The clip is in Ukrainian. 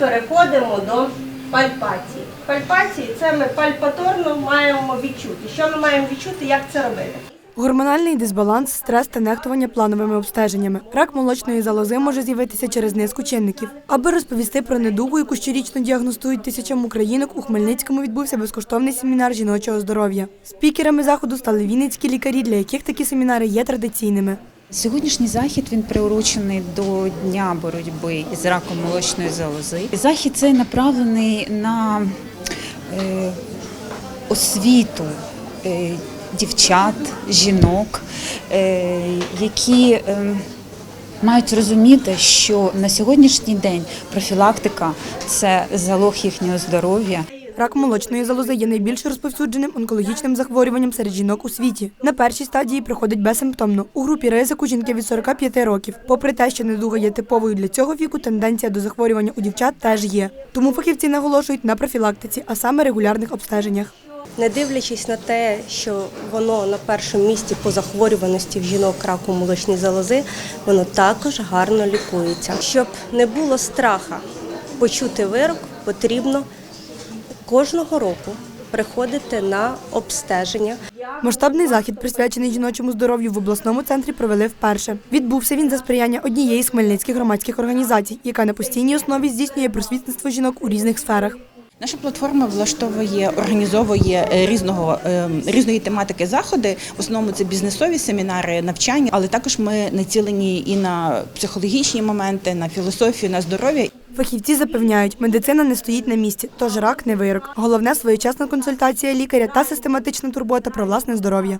переходимо до пальпації. Пальпації це ми пальпаторно маємо відчути. Що ми маємо відчути, як це робити? Гормональний дисбаланс, стрес та нехтування плановими обстеженнями. Рак молочної залози може з'явитися через низку чинників. Аби розповісти про недугу, яку щорічно діагностують тисячам українок, у Хмельницькому відбувся безкоштовний семінар жіночого здоров'я. Спікерами заходу стали вінницькі лікарі, для яких такі семінари є традиційними. Сьогоднішній захід він приурочений до дня боротьби із раком молочної залози. Захід цей направлений на е, освіту е, дівчат, жінок, е, які мають розуміти, що на сьогоднішній день профілактика це залог їхнього здоров'я. Рак молочної залози є найбільш розповсюдженим онкологічним захворюванням серед жінок у світі. На першій стадії проходить безсимптомно. У групі ризику жінки від 45 років. Попри те, що недуга є типовою для цього віку, тенденція до захворювання у дівчат теж є. Тому фахівці наголошують на профілактиці, а саме регулярних обстеженнях. Не дивлячись на те, що воно на першому місці по захворюваності в жінок раку молочної залози, воно також гарно лікується. Щоб не було страха почути вирок, потрібно кожного року приходити на обстеження. Масштабний захід, присвячений жіночому здоров'ю в обласному центрі, провели вперше. Відбувся він за сприяння однієї з хмельницьких громадських організацій, яка на постійній основі здійснює просвітництво жінок у різних сферах. Наша платформа влаштовує, організовує е, різного е, різної тематики заходи. В основному це бізнесові семінари, навчання, але також ми націлені і на психологічні моменти, на філософію, на здоров'я. Фахівці запевняють, медицина не стоїть на місці, тож рак не вирок. Головне своєчасна консультація лікаря та систематична турбота про власне здоров'я.